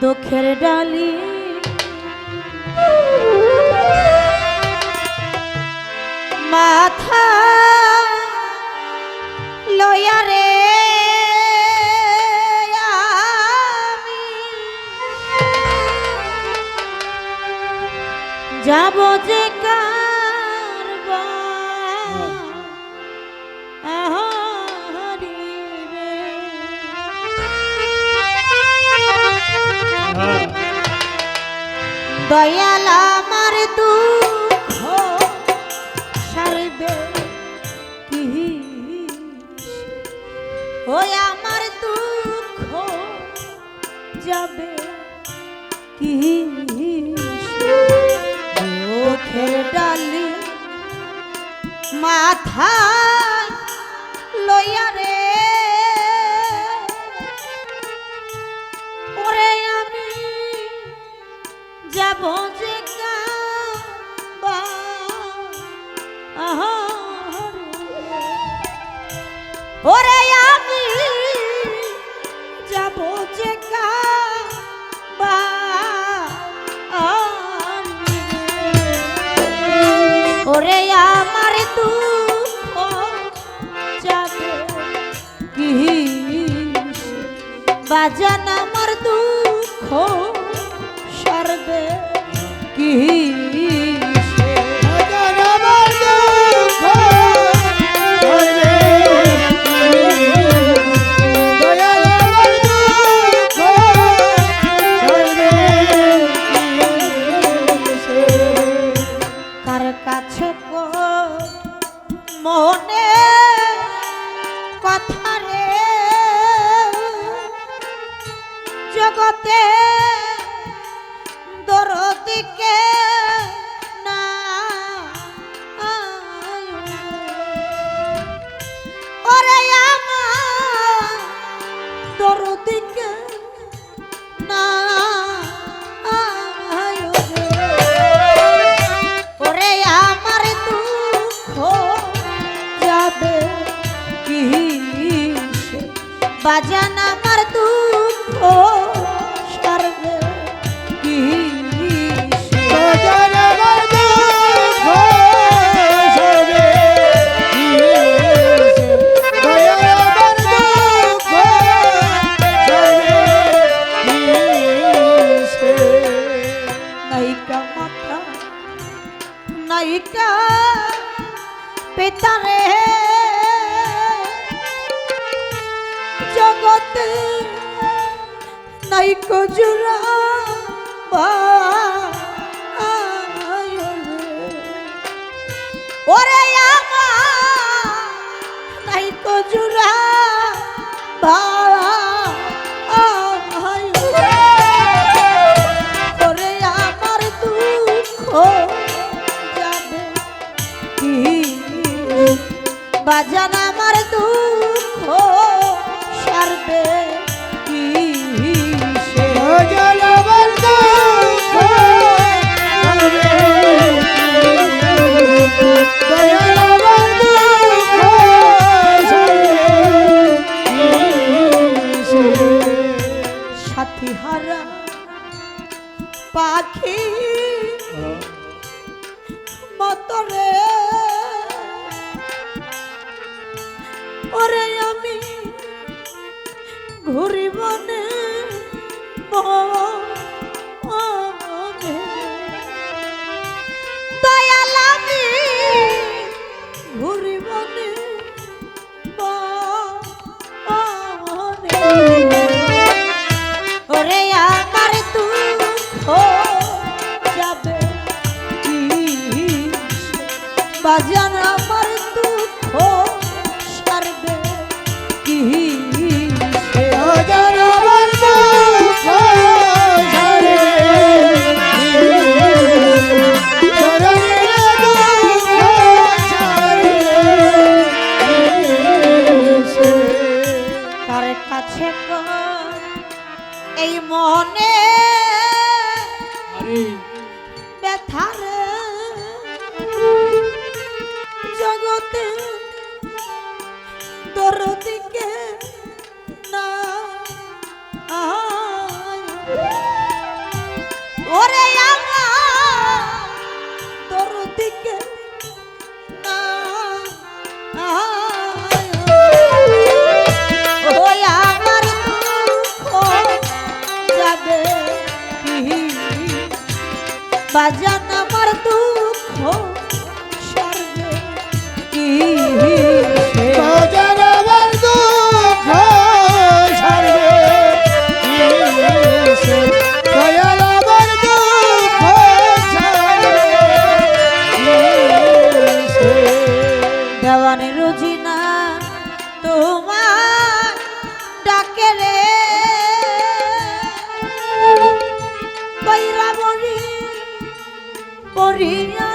দুঃখের ডালি। মাথা লয়া রে আমি যাব যে কারবা দয়াল আমার দুঃখ সারবে কি ওই আমার দুঃখ যাবে কি চোখের ডালি মাথা ওরে আমি যাব যে। ওরে আমার দুঃখ যাবে কি বাজান আমার দুঃখ সারবে কি মনে বাজান আমার দুঃখ সারবে কি নাইকা জগতে নাই জুড়া সাথী হারা পাখি মতরে। ওরে আমি ঘুরি বনে দয়াল আমি ঘুরি বনে বনে এই মনে বাজান পরিয়ানি